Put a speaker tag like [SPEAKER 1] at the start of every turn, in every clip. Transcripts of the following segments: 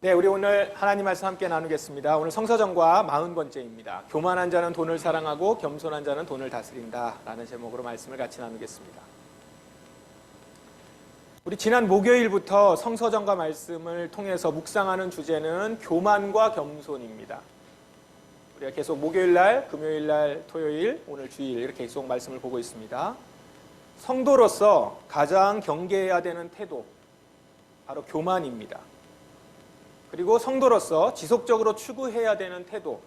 [SPEAKER 1] 네, 우리 오늘 하나님 말씀 함께 나누겠습니다. 오늘 성서정과 40번째입니다. 교만한 자는 돈을 사랑하고 겸손한 자는 돈을 다스린다. 라는 제목으로 말씀을 같이 나누겠습니다. 우리 지난 목요일부터 성서정과 말씀을 통해서 묵상하는 주제는 교만과 겸손입니다. 우리가 계속 목요일 날, 금요일 날, 토요일, 오늘 주일 이렇게 계속 말씀을 보고 있습니다. 성도로서 가장 경계해야 되는 태도, 바로 교만입니다. 그리고 성도로서 지속적으로 추구해야 되는 태도,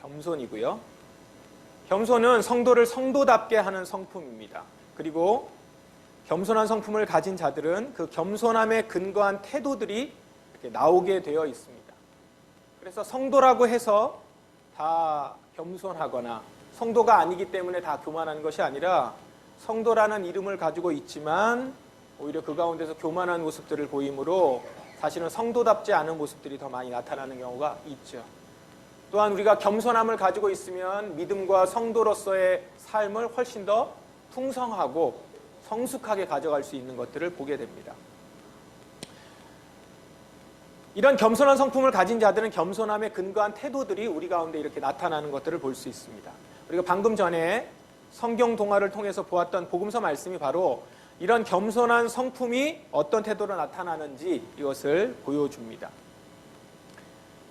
[SPEAKER 1] 겸손이고요. 겸손은 성도를 성도답게 하는 성품입니다. 그리고 겸손한 성품을 가진 자들은 그 겸손함에 근거한 태도들이 나오게 되어 있습니다. 그래서 성도라고 해서 다 겸손하거나 성도가 아니기 때문에 다 교만한 것이 아니라 성도라는 이름을 가지고 있지만 오히려 그 가운데서 교만한 모습들을 보이므로 사실은 성도답지 않은 모습들이 더 많이 나타나는 경우가 있죠. 또한 우리가 겸손함을 가지고 있으면 믿음과 성도로서의 삶을 훨씬 더 풍성하고 성숙하게 가져갈 수 있는 것들을 보게 됩니다. 이런 겸손한 성품을 가진 자들은 겸손함에 근거한 태도들이 우리 가운데 이렇게 나타나는 것들을 볼 수 있습니다. 우리가 방금 전에 성경 동화를 통해서 보았던 복음서 말씀이 바로 이런 겸손한 성품이 어떤 태도로 나타나는지 이것을 보여줍니다.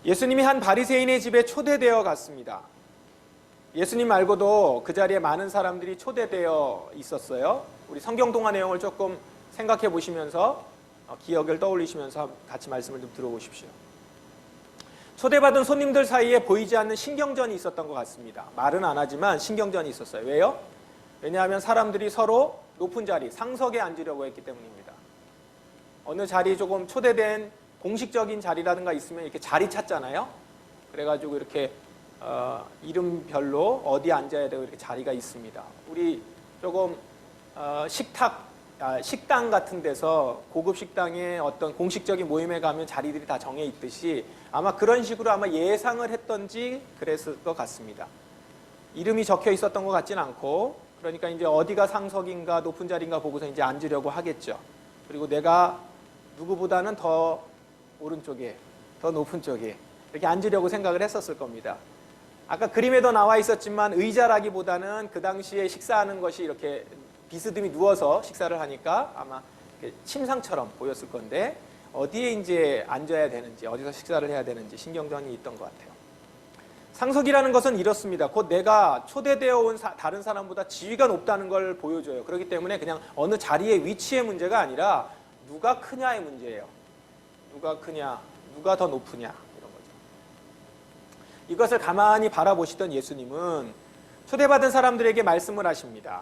[SPEAKER 1] 예수님이 한 바리새인의 집에 초대되어 갔습니다. 예수님 말고도 그 자리에 많은 사람들이 초대되어 있었어요. 우리 성경 동화 내용을 조금 생각해 보시면서 어, 기억을 떠올리시면서 같이 말씀을 좀 들어보십시오. 초대받은 손님들 사이에 보이지 않는 신경전이 있었던 것 같습니다. 말은 안 하지만 신경전이 있었어요. 왜요? 왜냐하면 사람들이 서로 높은 자리, 상석에 앉으려고 했기 때문입니다. 어느 자리 조금 초대된 공식적인 자리라든가 있으면 이렇게 자리 찾잖아요. 그래가지고 이렇게 어, 이름별로 어디 앉아야 되고 이렇게 자리가 있습니다. 우리 조금 어, 식탁, 아, 식당 같은 데서 고급 식당에 어떤 공식적인 모임에 가면 자리들이 다 정해 있듯이 아마 그런 식으로 아마 예상을 했던지 그랬을 것 같습니다. 이름이 적혀 있었던 것 같진 않고 그러니까 이제 어디가 상석인가 높은 자리인가 보고서 이제 앉으려고 하겠죠. 그리고 내가 누구보다는 더 오른쪽에 더 높은 쪽에 이렇게 앉으려고 생각을 했었을 겁니다. 아까 그림에도 나와 있었지만 의자라기보다는 그 당시에 식사하는 것이 이렇게 비스듬히 누워서 식사를 하니까 아마 침상처럼 보였을 건데 어디에 이제 앉아야 되는지 어디서 식사를 해야 되는지 신경전이 있던 것 같아요. 상석이라는 것은 이렇습니다. 곧 내가 초대되어 온 사- 다른 사람보다 지위가 높다는 걸 보여줘요. 그렇기 때문에 그냥 어느 자리의 위치의 문제가 아니라 누가 크냐의 문제예요. 누가 크냐, 누가 더 높으냐 이런 거죠. 이것을 가만히 바라보시던 예수님은 초대받은 사람들에게 말씀을 하십니다.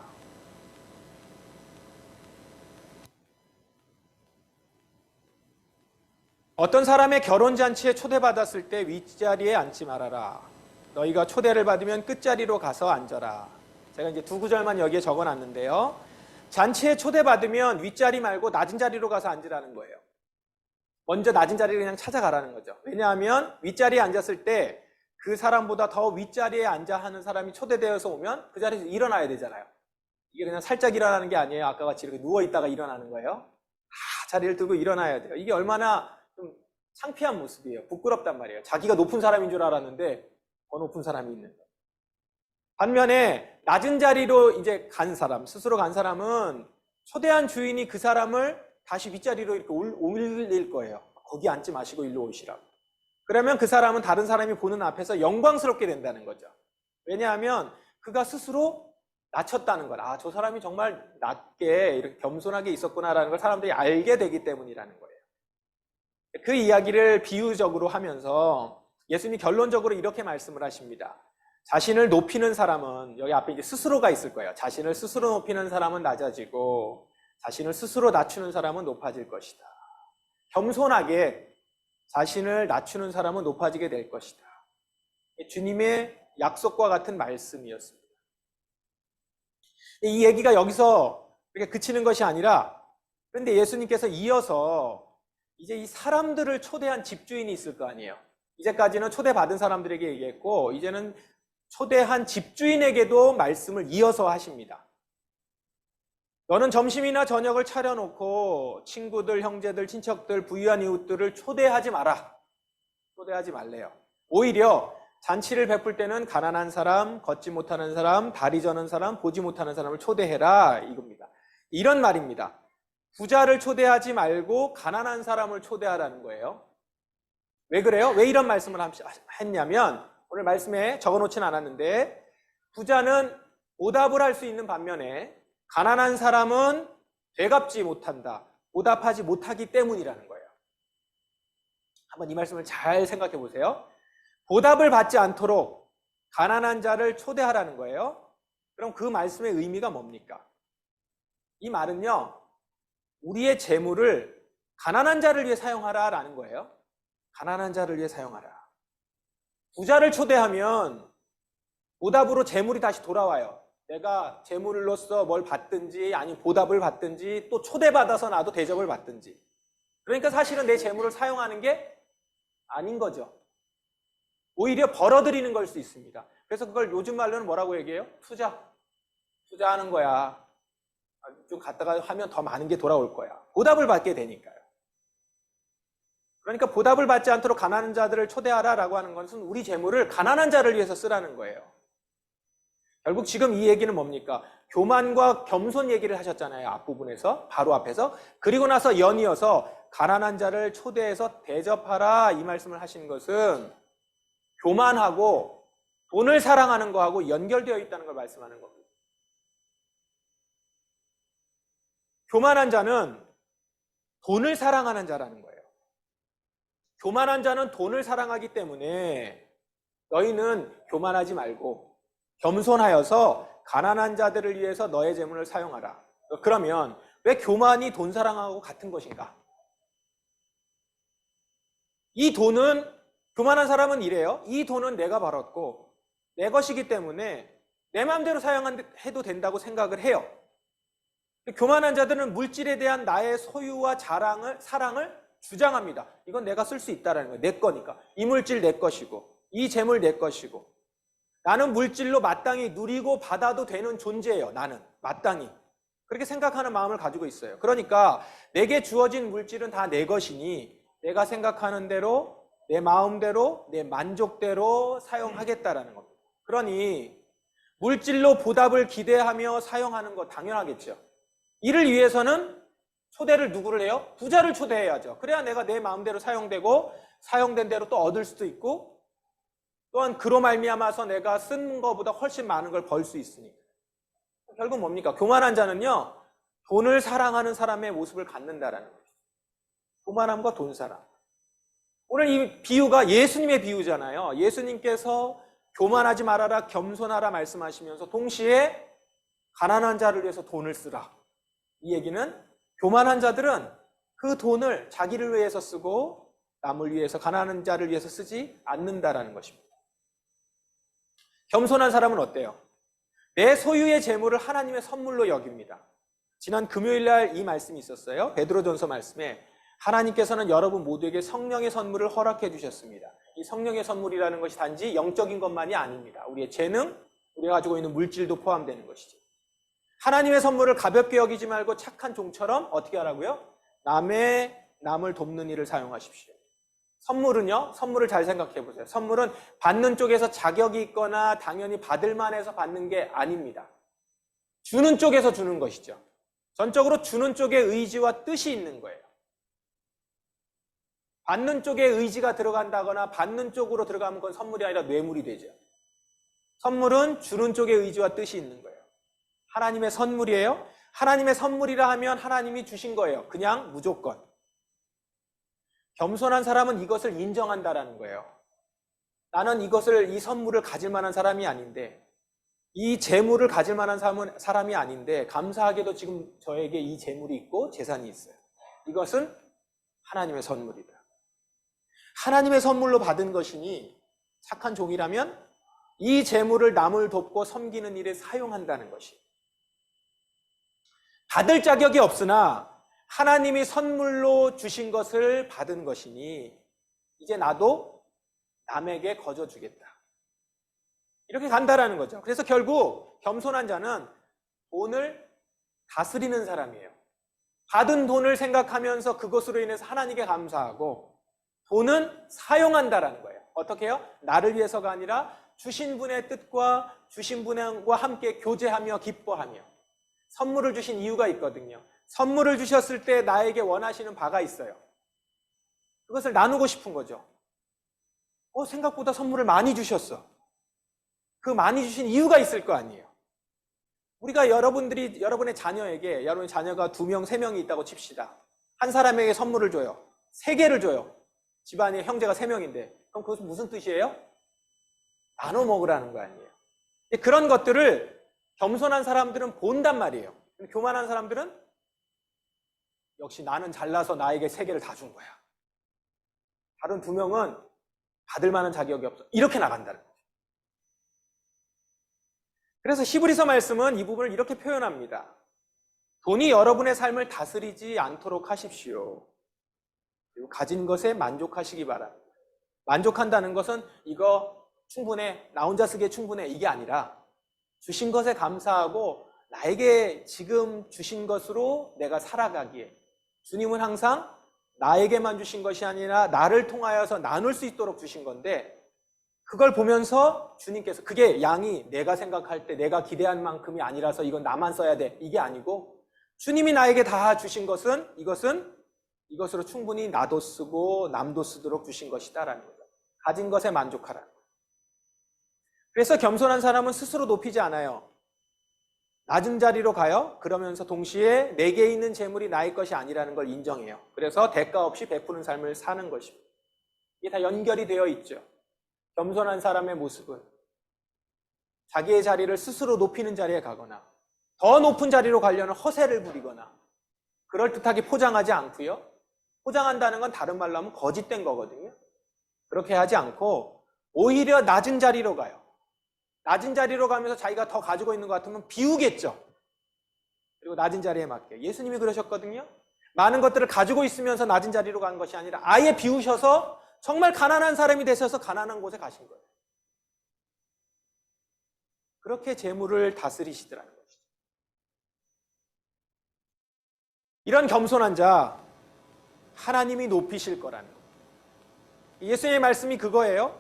[SPEAKER 1] 어떤 사람의 결혼 잔치에 초대받았을 때 윗자리에 앉지 말아라. 너희가 초대를 받으면 끝자리로 가서 앉아라. 제가 이제 두 구절만 여기에 적어 놨는데요. 잔치에 초대받으면 윗자리 말고 낮은 자리로 가서 앉으라는 거예요. 먼저 낮은 자리를 그냥 찾아가라는 거죠. 왜냐하면 윗자리에 앉았을 때 그 사람보다 더 윗자리에 앉아 하는 사람이 초대되어서 오면 그 자리에서 일어나야 되잖아요. 이게 그냥 살짝 일어나는 게 아니에요. 아까 같이 이렇게 누워 있다가 일어나는 거예요. 아, 자리를 들고 일어나야 돼요. 이게 얼마나 좀 창피한 모습이에요. 부끄럽단 말이에요. 자기가 높은 사람인 줄 알았는데 더 높은 사람이 있는 거예요. 반면에 낮은 자리로 이제 간 사람, 스스로 간 사람은 초대한 주인이 그 사람을 다시 윗자리로 이렇게 올- 올릴 거예요. 거기 앉지 마시고 일로 오시라고. 그러면 그 사람은 다른 사람이 보는 앞에서 영광스럽게 된다는 거죠. 왜냐하면 그가 스스로 낮췄다는 걸. 아, 저 사람이 정말 낮게 이렇게 겸손하게 있었구나라는 걸 사람들이 알게 되기 때문이라는 거예요. 그 이야기를 비유적으로 하면서 예수님이 결론적으로 이렇게 말씀을 하십니다. 자신을 높이는 사람은 여기 앞에 이제 스스로가 있을 거예요. 자신을 스스로 높이는 사람은 낮아지고 자신을 스스로 낮추는 사람은 높아질 것이다. 겸손하게 자신을 낮추는 사람은 높아지게 될 것이다. 주님의 약속과 같은 말씀이었습니다. 이 얘기가 여기서 이렇게 그치는 것이 아니라 그런데 예수님께서 이어서 이제 이 사람들을 초대한 집주인이 있을 거 아니에요. 이제까지는 초대받은 사람들에게 얘기했고 이제는 초대한 집주인에게도 말씀을 이어서 하십니다. 너는 점심이나 저녁을 차려놓고 친구들, 형제들, 친척들, 부유한 이웃들을 초대하지 마라. 초대하지 말래요. 오히려 잔치를 베풀 때는 가난한 사람, 걷지 못하는 사람, 다리 저는 사람, 보지 못하는 사람을 초대해라 이겁니다. 이런 말입니다. 부자를 초대하지 말고 가난한 사람을 초대하라는 거예요. 왜 그래요? 왜 이런 말씀을 함- 했냐면 오늘 말씀에 적어놓진 않았는데 부자는 보답을 할 수 있는 반면에 가난한 사람은 되갚지 못한다. 보답하지 못하기 때문이라는 거예요. 한번 이 말씀을 잘 생각해 보세요. 보답을 받지 않도록 가난한 자를 초대하라는 거예요. 그럼 그 말씀의 의미가 뭡니까? 이 말은요, 우리의 재물을 가난한 자를 위해 사용하라라는 거예요. 가난한 자를 위해 사용하라. 부자를 초대하면 보답으로 재물이 다시 돌아와요. 내가 재물로서 뭘 받든지 아니 보답을 받든지 또 초대받아서 나도 대접을 받든지. 그러니까 사실은 내 재물을 사용하는 게 아닌 거죠. 오히려 벌어들이는 걸 수 있습니다. 그래서 그걸 요즘 말로는 뭐라고 얘기해요? 투자. 투자하는 거야. 아, 좀 갔다가 하면 더 많은 게 돌아올 거야. 보답을 받게 되니까요. 그러니까 보답을 받지 않도록 가난한 자들을 초대하라라고 하는 것은 우리 재물을 가난한 자를 위해서 쓰라는 거예요. 결국 지금 이 얘기는 뭡니까? 교만과 겸손 얘기를 하셨잖아요. 앞부분에서, 바로 앞에서. 그리고 나서 연이어서 가난한 자를 초대해서 대접하라 이 말씀을 하신 것은 교만하고 돈을 사랑하는 거하고 연결되어 있다는 걸 말씀하는 겁니다. 교만한 자는 돈을 사랑하는 자라는 거예요. 교만한 자는 돈을 사랑하기 때문에 너희는 교만하지 말고 겸손하여서 가난한 자들을 위해서 너의 재물을 사용하라. 그러면 왜 교만이 돈 사랑하고 같은 것인가? 이 돈은 교만한 사람은 이래요. 이 돈은 내가 벌었고 내 것이기 때문에 내 마음대로 사용해도 된다고 생각을 해요. 교만한 자들은 물질에 대한 나의 소유와 자랑을 사랑을 주장합니다. 이건 내가 쓸 수 있다라는 거예요. 내 거니까. 이 물질 내 것이고 이 재물 내 것이고 나는 물질로 마땅히 누리고 받아도 되는 존재예요. 나는 마땅히. 그렇게 생각하는 마음을 가지고 있어요. 그러니까 내게 주어진 물질은 다 내 것이니 내가 생각하는 대로 내 마음대로 내 만족대로 사용하겠다라는 겁니다. 그러니 물질로 보답을 기대하며 사용하는 거 당연하겠죠. 이를 위해서는 초대를 누구를 해요? 부자를 초대해야죠. 그래야 내가 내 마음대로 사용되고 사용된 대로 또 얻을 수도 있고 또한 그로 말미암아서 내가 쓴 것보다 훨씬 많은 걸 벌 수 있으니까. 결국 뭡니까? 교만한 자는요. 돈을 사랑하는 사람의 모습을 갖는다라는 거죠. 교만함과 돈 사랑. 오늘 이 비유가 예수님의 비유잖아요. 예수님께서 교만하지 말아라, 겸손하라 말씀하시면서 동시에 가난한 자를 위해서 돈을 쓰라. 이 얘기는 교만한 자들은 그 돈을 자기를 위해서 쓰고 남을 위해서 가난한 자를 위해서 쓰지 않는다라는 것입니다. 겸손한 사람은 어때요? 내 소유의 재물을 하나님의 선물로 여깁니다. 지난 금요일 날 이 말씀이 있었어요. 베드로전서 말씀에 하나님께서는 여러분 모두에게 성령의 선물을 허락해 주셨습니다. 이 성령의 선물이라는 것이 단지 영적인 것만이 아닙니다. 우리의 재능, 우리가 가지고 있는 물질도 포함되는 것이죠. 하나님의 선물을 가볍게 여기지 말고 착한 종처럼 어떻게 하라고요? 남의 남을 돕는 일을 사용하십시오. 선물은요, 선물을 잘 생각해 보세요. 선물은 받는 쪽에서 자격이 있거나 당연히 받을 만해서 받는 게 아닙니다. 주는 쪽에서 주는 것이죠. 전적으로 주는 쪽에 의지와 뜻이 있는 거예요. 받는 쪽에 의지가 들어간다거나 받는 쪽으로 들어가면 그건 선물이 아니라 뇌물이 되죠. 선물은 주는 쪽에 의지와 뜻이 있는 거예요. 하나님의 선물이에요. 하나님의 선물이라 하면 하나님이 주신 거예요. 그냥 무조건. 겸손한 사람은 이것을 인정한다라는 거예요. 나는 이것을 이 선물을 가질 만한 사람이 아닌데 이 재물을 가질 만한 사람이 아닌데 감사하게도 지금 저에게 이 재물이 있고 재산이 있어요. 이것은 하나님의 선물이다. 하나님의 선물로 받은 것이니 착한 종이라면 이 재물을 남을 돕고 섬기는 일에 사용한다는 것이 받을 자격이 없으나 하나님이 선물로 주신 것을 받은 것이니 이제 나도 남에게 거저 주겠다. 이렇게 간다라는 거죠. 그래서 결국 겸손한 자는 돈을 다스리는 사람이에요. 받은 돈을 생각하면서 그것으로 인해서 하나님께 감사하고 돈은 사용한다라는 거예요. 어떻게 해요? 나를 위해서가 아니라 주신 분의 뜻과 주신 분과 함께 교제하며 기뻐하며 선물을 주신 이유가 있거든요. 선물을 주셨을 때 나에게 원하시는 바가 있어요. 그것을 나누고 싶은 거죠. 어, 생각보다 선물을 많이 주셨어. 그 많이 주신 이유가 있을 거 아니에요. 우리가 여러분들이, 여러분의 자녀에게, 여러분의 자녀가 두 명, 세 명이 있다고 칩시다. 한 사람에게 선물을 줘요. 세 개를 줘요. 집안에 형제가 세 명인데. 그럼 그것은 무슨 뜻이에요? 나눠 먹으라는 거 아니에요. 그런 것들을 겸손한 사람들은 본단 말이에요. 교만한 사람들은 역시 나는 잘나서 나에게 세 개를 다 준 거야. 다른 두 명은 받을 만한 자격이 없어. 이렇게 나간다는 거죠. 그래서 히브리서 말씀은 이 부분을 이렇게 표현합니다. 돈이 여러분의 삶을 다스리지 않도록 하십시오. 그리고 가진 것에 만족하시기 바랍니다. 만족한다는 것은 이거 충분해, 나 혼자 쓰기에 충분해, 이게 아니라 주신 것에 감사하고 나에게 지금 주신 것으로 내가 살아가기에 주님은 항상 나에게만 주신 것이 아니라 나를 통하여서 나눌 수 있도록 주신 건데 그걸 보면서 주님께서 그게 양이 내가 생각할 때 내가 기대한 만큼이 아니라서 이건 나만 써야 돼 이게 아니고 주님이 나에게 다 주신 것은 이것은 이것으로 충분히 나도 쓰고 남도 쓰도록 주신 것이다라는 거죠. 가진 것에 만족하라는 거예요. 그래서 겸손한 사람은 스스로 높이지 않아요. 낮은 자리로 가요. 그러면서 동시에 내게 있는 재물이 나의 것이 아니라는 걸 인정해요. 그래서 대가 없이 베푸는 삶을 사는 것입니다. 이게 다 연결이 되어 있죠. 겸손한 사람의 모습은 자기의 자리를 스스로 높이는 자리에 가거나 더 높은 자리로 가려는 허세를 부리거나 그럴듯하게 포장하지 않고요. 포장한다는 건 다른 말로 하면 거짓된 거거든요. 그렇게 하지 않고 오히려 낮은 자리로 가요. 낮은 자리로 가면서 자기가 더 가지고 있는 것 같으면 비우겠죠. 그리고 낮은 자리에 맞게. 예수님이 그러셨거든요. 많은 것들을 가지고 있으면서 낮은 자리로 간 것이 아니라 아예 비우셔서 정말 가난한 사람이 되셔서 가난한 곳에 가신 거예요. 그렇게 재물을 다스리시더라는 것이죠. 이런 겸손한 자 하나님이 높이실 거라는 거. 예수님의 말씀이 그거예요.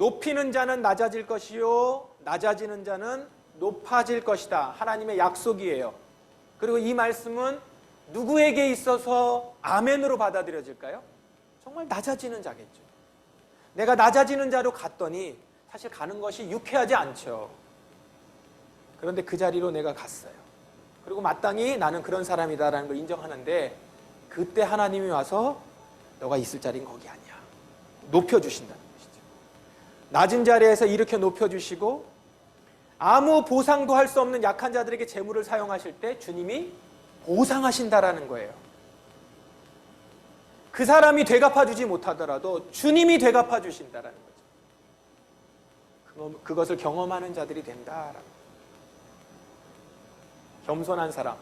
[SPEAKER 1] 높이는 자는 낮아질 것이요 낮아지는 자는 높아질 것이다. 하나님의 약속이에요. 그리고 이 말씀은 누구에게 있어서 아멘으로 받아들여질까요? 정말 낮아지는 자겠죠. 내가 낮아지는 자로 갔더니 사실 가는 것이 유쾌하지 않죠. 그런데 그 자리로 내가 갔어요. 그리고 마땅히 나는 그런 사람이다라는 걸 인정하는데 그때 하나님이 와서 너가 있을 자리는 거기 아니야. 높여주신다는 것이죠. 낮은 자리에서 이렇게 높여주시고 아무 보상도 할 수 없는 약한 자들에게 재물을 사용하실 때 주님이 보상하신다라는 거예요. 그 사람이 되갚아주지 못하더라도 주님이 되갚아주신다라는 거죠. 그것을 경험하는 자들이 된다라는. 겸손한 사람.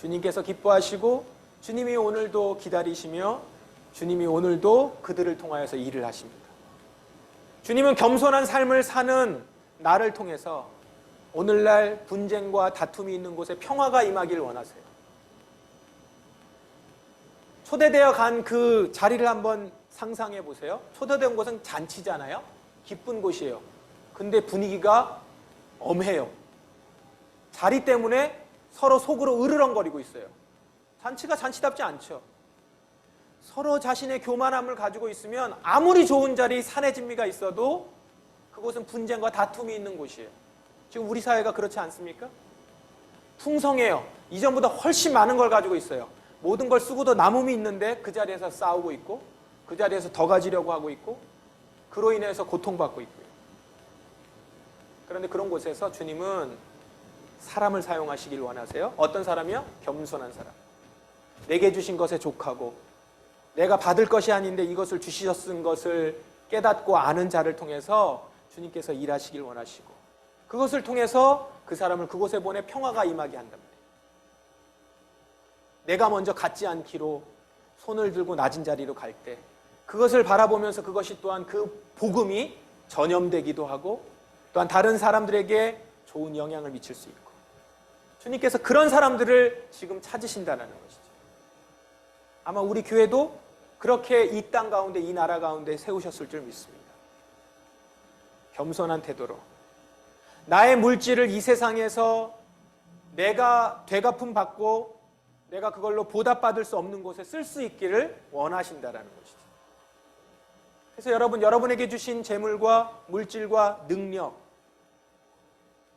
[SPEAKER 1] 주님께서 기뻐하시고 주님이 오늘도 기다리시며 주님이 오늘도 그들을 통하여서 일을 하십니다. 주님은 겸손한 삶을 사는 나를 통해서 오늘날 분쟁과 다툼이 있는 곳에 평화가 임하길 원하세요. 초대되어 간 그 자리를 한번 상상해 보세요. 초대된 곳은 잔치잖아요. 기쁜 곳이에요. 근데 분위기가 엄해요. 자리 때문에 서로 속으로 으르렁거리고 있어요. 잔치가 잔치답지 않죠. 서로 자신의 교만함을 가지고 있으면 아무리 좋은 자리 산의 진미가 있어도 그곳은 분쟁과 다툼이 있는 곳이에요. 지금 우리 사회가 그렇지 않습니까? 풍성해요. 이전보다 훨씬 많은 걸 가지고 있어요. 모든 걸 쓰고도 남음이 있는데 그 자리에서 싸우고 있고 그 자리에서 더 가지려고 하고 있고 그로 인해서 고통받고 있고요. 그런데 그런 곳에서 주님은 사람을 사용하시길 원하세요. 어떤 사람이요? 겸손한 사람. 내게 주신 것에 족하고 내가 받을 것이 아닌데 이것을 주시셨은 것을 깨닫고 아는 자를 통해서 주님께서 일하시길 원하시고 그것을 통해서 그 사람을 그곳에 보내 평화가 임하게 한답니다. 내가 먼저 갖지 않기로 손을 들고 낮은 자리로 갈 때 그것을 바라보면서 그것이 또한 그 복음이 전염되기도 하고 또한 다른 사람들에게 좋은 영향을 미칠 수 있고 주님께서 그런 사람들을 지금 찾으신다는 것이죠. 아마 우리 교회도 그렇게 이 땅 가운데 이 나라 가운데 세우셨을 줄 믿습니다. 겸손한 태도로 나의 물질을 이 세상에서 내가 되갚음 받고 내가 그걸로 보답받을 수 없는 곳에 쓸 수 있기를 원하신다라는 것이죠. 그래서 여러분 여러분에게 주신 재물과 물질과 능력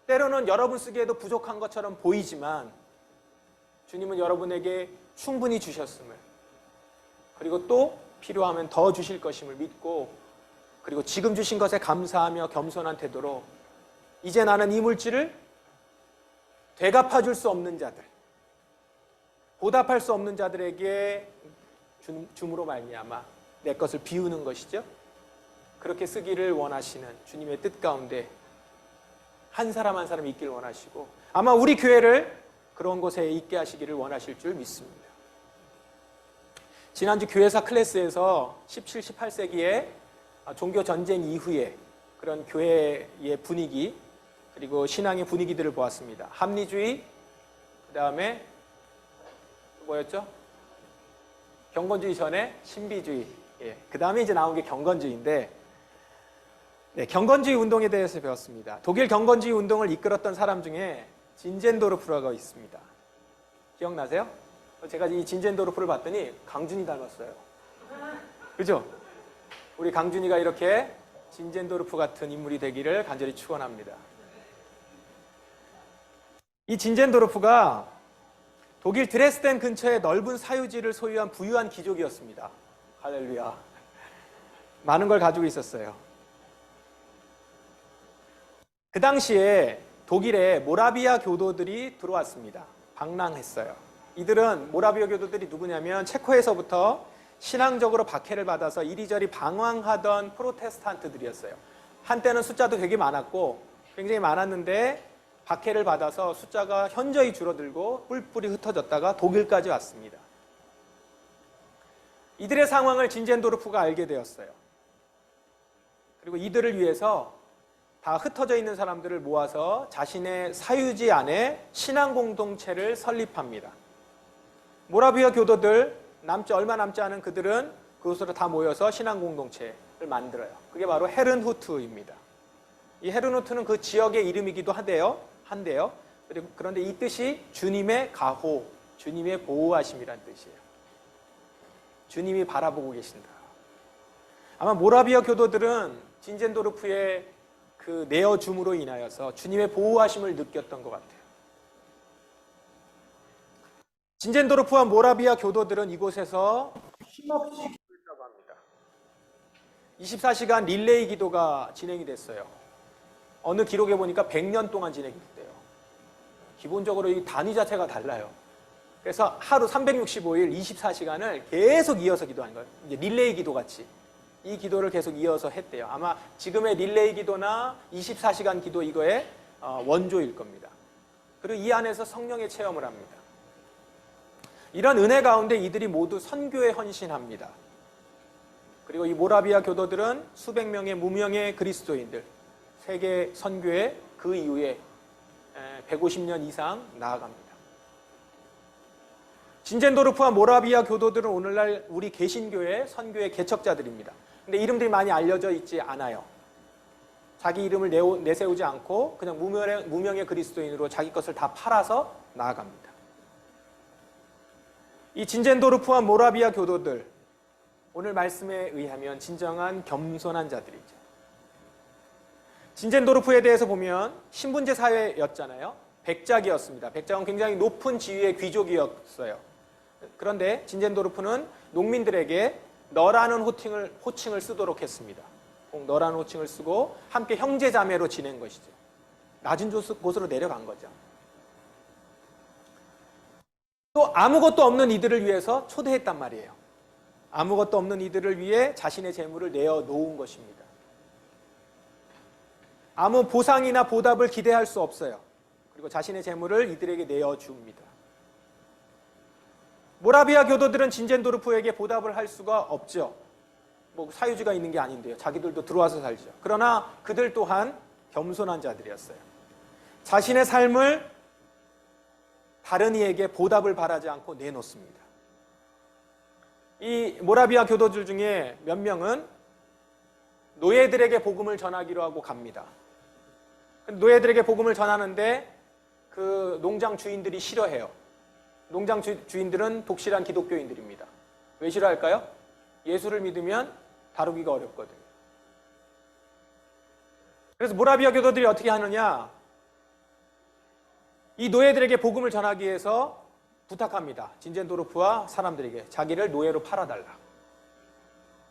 [SPEAKER 1] 때로는 여러분 쓰기에도 부족한 것처럼 보이지만 주님은 여러분에게 충분히 주셨음을 그리고 또 필요하면 더 주실 것임을 믿고 그리고 지금 주신 것에 감사하며 겸손한 태도로 이제 나는 이 물질을 되갚아 줄 수 없는 자들 보답할 수 없는 자들에게 줌- 줌으로 말미암아 내 것을 비우는 것이죠. 그렇게 쓰기를 원하시는 주님의 뜻 가운데 한 사람 한 사람 있길 원하시고 아마 우리 교회를 그런 곳에 있게 하시기를 원하실 줄 믿습니다. 지난주 교회사 클래스에서 17, 18세기의 종교 전쟁 이후에 그런 교회의 분위기 그리고 신앙의 분위기들을 보았습니다. 합리주의, 그 다음에 뭐였죠? 경건주의 전에 신비주의. 예. 그 다음에 이제 나온 게 경건주의인데, 네, 경건주의 운동에 대해서 배웠습니다. 독일 경건주의 운동을 이끌었던 사람 중에 진젠도르프라가 있습니다. 기억나세요? 제가 이 진젠도르프를 봤더니 강준이 닮았어요. 그죠? 우리 강준이가 이렇게 진젠도르프 같은 인물이 되기를 간절히 축원합니다. 이 진젠도르프가 독일 드레스덴 근처에 넓은 사유지를 소유한 부유한 귀족이었습니다. 할렐루야. 많은 걸 가지고 있었어요. 그 당시에 독일에 모라비아 교도들이 들어왔습니다. 방랑했어요. 이들은 모라비아 교도들이 누구냐면 체코에서부터 신앙적으로 박해를 받아서 이리저리 방황하던 프로테스탄트들이었어요. 한때는 숫자도 되게 많았고 굉장히 많았는데 박해를 받아서 숫자가 현저히 줄어들고 뿔뿔이 흩어졌다가 독일까지 왔습니다. 이들의 상황을 진젠도르프가 알게 되었어요. 그리고 이들을 위해서 다 흩어져 있는 사람들을 모아서 자신의 사유지 안에 신앙 공동체를 설립합니다. 모라비아 교도들 남지 얼마 남지 않은 그들은 그곳으로 다 모여서 신앙 공동체를 만들어요. 그게 바로 헤른후트입니다. 이 헤른후트는 그 지역의 이름이기도 한데요. 한데요. 그리고 그런데 이 뜻이 주님의 가호, 주님의 보호하심이란 뜻이에요. 주님이 바라보고 계신다. 아마 모라비아 교도들은 진젠도르프의 그 내어줌으로 인하여서 주님의 보호하심을 느꼈던 것 같아요. 진젠도르프와 모라비아 교도들은 이곳에서 쉼없이 기도했다고 합니다. 24시간 릴레이 기도가 진행이 됐어요. 어느 기록에 보니까 100년 동안 진행이 됐대요. 기본적으로 이 단위 자체가 달라요. 그래서 하루 365일 24시간을 계속 이어서 기도하는 거예요. 릴레이 기도 같이. 이 기도를 계속 이어서 했대요. 아마 지금의 릴레이 기도나 24시간 기도 이거의 어, 원조일 겁니다. 그리고 이 안에서 성령의 체험을 합니다. 이런 은혜 가운데 이들이 모두 선교에 헌신합니다. 그리고 이 모라비아 교도들은 수백 명의 무명의 그리스도인들, 세계 선교에 그 이후에 150년 이상 나아갑니다. 진젠도르프와 모라비아 교도들은 오늘날 우리 개신교의 선교의 개척자들입니다. 근데 이름들이 많이 알려져 있지 않아요. 자기 이름을 내세우지 않고 그냥 무명의, 무명의 그리스도인으로 자기 것을 다 팔아서 나아갑니다. 이 진젠도르프와 모라비아 교도들 오늘 말씀에 의하면 진정한 겸손한 자들이죠. 진젠도르프에 대해서 보면 신분제 사회였잖아요. 백작이었습니다. 백작은 굉장히 높은 지위의 귀족이었어요. 그런데 진젠도르프는 농민들에게 너라는 호칭을, 호칭을 쓰도록 했습니다. 꼭 너라는 호칭을 쓰고 함께 형제자매로 지낸 것이죠. 낮은 곳으로 내려간 거죠. 또 아무것도 없는 이들을 위해서 초대했단 말이에요. 아무것도 없는 이들을 위해 자신의 재물을 내어 놓은 것입니다. 아무 보상이나 보답을 기대할 수 없어요. 그리고 자신의 재물을 이들에게 내어 줍니다. 모라비아 교도들은 진젠도르프에게 보답을 할 수가 없죠. 뭐 사유지가 있는 게 아닌데요. 자기들도 들어와서 살죠. 그러나 그들 또한 겸손한 자들이었어요. 자신의 삶을 다른 이에게 보답을 바라지 않고 내놓습니다. 이 모라비아 교도들 중에 몇 명은 노예들에게 복음을 전하기로 하고 갑니다. 노예들에게 복음을 전하는데 그 농장 주인들이 싫어해요. 농장 주, 주인들은 독실한 기독교인들입니다. 왜 싫어할까요? 예수를 믿으면 다루기가 어렵거든요. 그래서 모라비아 교도들이 어떻게 하느냐? 이 노예들에게 복음을 전하기 위해서 부탁합니다. 진젠도르프와 사람들에게 자기를 노예로 팔아달라.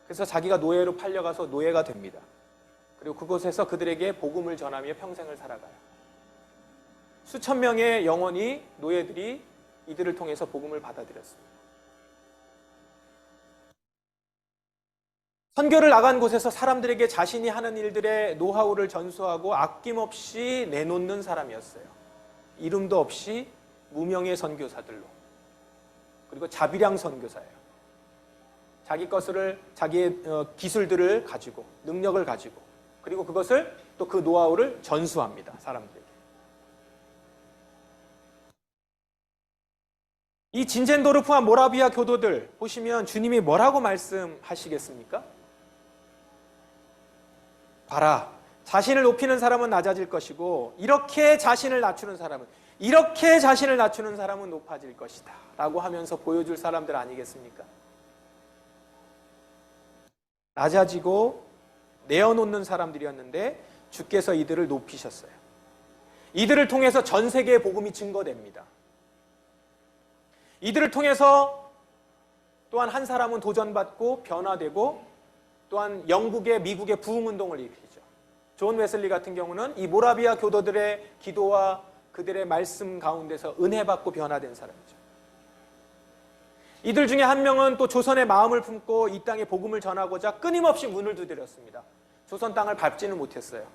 [SPEAKER 1] 그래서 자기가 노예로 팔려가서 노예가 됩니다. 그리고 그곳에서 그들에게 복음을 전하며 평생을 살아가요. 수천 명의 영혼이 노예들이 이들을 통해서 복음을 받아들였습니다. 선교를 나간 곳에서 사람들에게 자신이 하는 일들의 노하우를 전수하고 아낌없이 내놓는 사람이었어요. 이름도 없이 무명의 선교사들로. 그리고 자비량 선교사예요. 자기 것을 자기의 어, 기술들을 가지고 능력을 가지고 그리고 그것을 또 그 노하우를 전수합니다. 사람들에게. 이 진젠도르프와 모라비아 교도들 보시면 주님이 뭐라고 말씀하시겠습니까? 봐라. 자신을 높이는 사람은 낮아질 것이고 이렇게 자신을 낮추는 사람은 이렇게 자신을 낮추는 사람은 높아질 것이다. 라고 하면서 보여줄 사람들 아니겠습니까? 낮아지고 내어놓는 사람들이었는데 주께서 이들을 높이셨어요. 이들을 통해서 전 세계의 복음이 증거됩니다. 이들을 통해서 또한 한 사람은 도전받고 변화되고 또한 영국의 미국의 부흥 운동을 일으키죠. 존 웨슬리 같은 경우는 이 모라비아 교도들의 기도와 그들의 말씀 가운데서 은혜 받고 변화된 사람이죠. 이들 중에 한 명은 또 조선의 마음을 품고 이 땅에 복음을 전하고자 끊임없이 문을 두드렸습니다. 조선 땅을 밟지는 못했어요.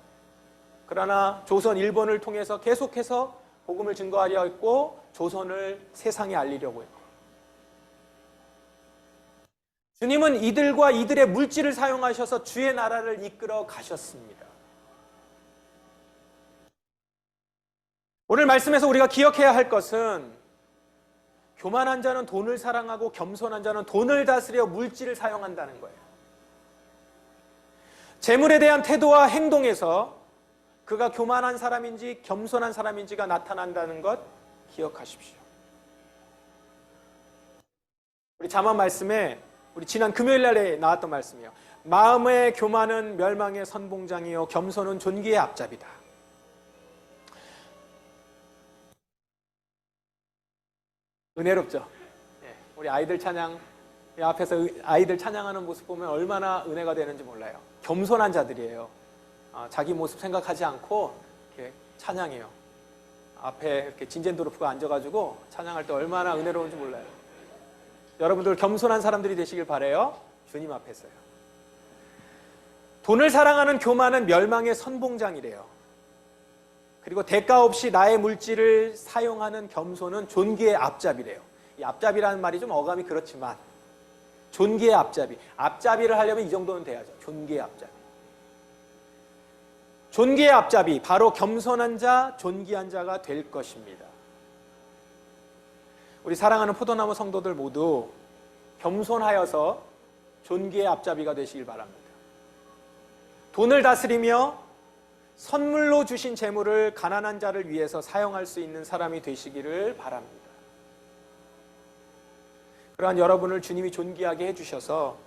[SPEAKER 1] 그러나 조선 일본을 통해서 계속해서 복음을 증거하려 했고 조선을 세상에 알리려고 했고 주님은 이들과 이들의 물질을 사용하셔서 주의 나라를 이끌어 가셨습니다. 오늘 말씀에서 우리가 기억해야 할 것은 교만한 자는 돈을 사랑하고 겸손한 자는 돈을 다스려 물질을 사용한다는 거예요. 재물에 대한 태도와 행동에서 그가 교만한 사람인지 겸손한 사람인지가 나타난다는 것 기억하십시오. 우리 자만 말씀에 우리 지난 금요일 날에 나왔던 말씀이에요. 마음의 교만은 멸망의 선봉장이요 겸손은 존귀의 앞잡이다. 은혜롭죠. 예, 우리 아이들 찬양 이 앞에서 아이들 찬양하는 모습 보면 얼마나 은혜가 되는지 몰라요. 겸손한 자들이에요. 아, 자기 모습 생각하지 않고 이렇게 찬양해요. 앞에 이렇게 진젠도르프가 앉아가지고 찬양할 때 얼마나 은혜로운지 몰라요. 여러분들 겸손한 사람들이 되시길 바래요. 주님 앞에서요. 돈을 사랑하는 교만은 멸망의 선봉장이래요. 그리고 대가 없이 나의 물질을 사용하는 겸손은 존귀의 앞잡이래요. 이 앞잡이라는 말이 좀 어감이 그렇지만 존귀의 앞잡이. 앞잡이를 하려면 이 정도는 돼야죠. 존귀의 앞잡이. 존귀의 앞잡이, 바로 겸손한 자, 존귀한 자가 될 것입니다. 우리 사랑하는 포도나무 성도들 모두 겸손하여서 존귀의 앞잡이가 되시길 바랍니다. 돈을 다스리며 선물로 주신 재물을 가난한 자를 위해서 사용할 수 있는 사람이 되시기를 바랍니다. 그러한 여러분을 주님이 존귀하게 해주셔서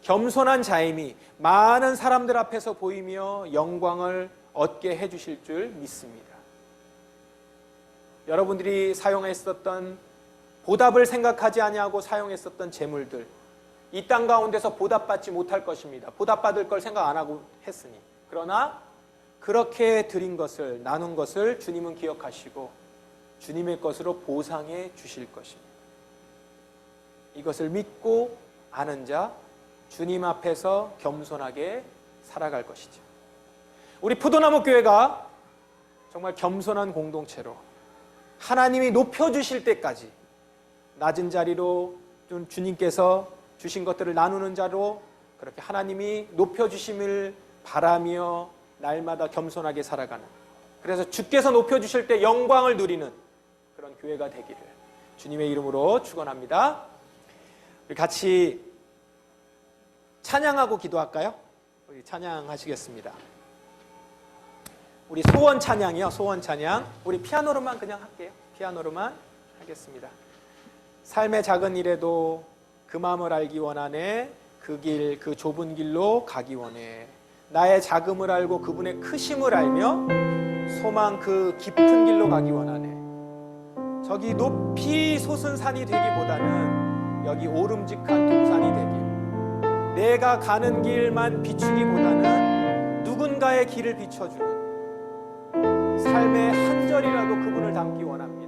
[SPEAKER 1] 겸손한 자임이 많은 사람들 앞에서 보이며 영광을 얻게 해주실 줄 믿습니다. 여러분들이 사용했었던 보답을 생각하지 아니하고 사용했었던 재물들 이 땅 가운데서 보답받지 못할 것입니다. 보답받을 걸 생각 안 하고 했으니 그러나 그렇게 드린 것을 나눈 것을 주님은 기억하시고 주님의 것으로 보상해 주실 것입니다. 이것을 믿고 아는 자 주님 앞에서 겸손하게 살아갈 것이죠. 우리 푸도나무 교회가 정말 겸손한 공동체로 하나님이 높여 주실 때까지 낮은 자리로 좀 주님께서 주신 것들을 나누는 자로 그렇게 하나님이 높여 주심을 바라며 날마다 겸손하게 살아가는 그래서 주께서 높여주실 때 영광을 누리는 그런 교회가 되기를 주님의 이름으로 축원합니다. 우리 같이 찬양하고 기도할까요? 우리 찬양하시겠습니다. 우리 소원 찬양이요. 소원 찬양. 우리 피아노로만 그냥 할게요. 피아노로만 하겠습니다. 삶의 작은 일에도 그 마음을 알기 원하네. 그 길, 그 좁은 길로 가기 원해. 나의 자금을 알고 그분의 크심을 알며 소망 그 깊은 길로 가기 원하네. 저기 높이 솟은 산이 되기보다는 여기 오름직한 동산이 되길. 내가 가는 길만 비추기보다는 누군가의 길을 비춰주는 삶의 한 절이라도 그분을 닮기 원합니다.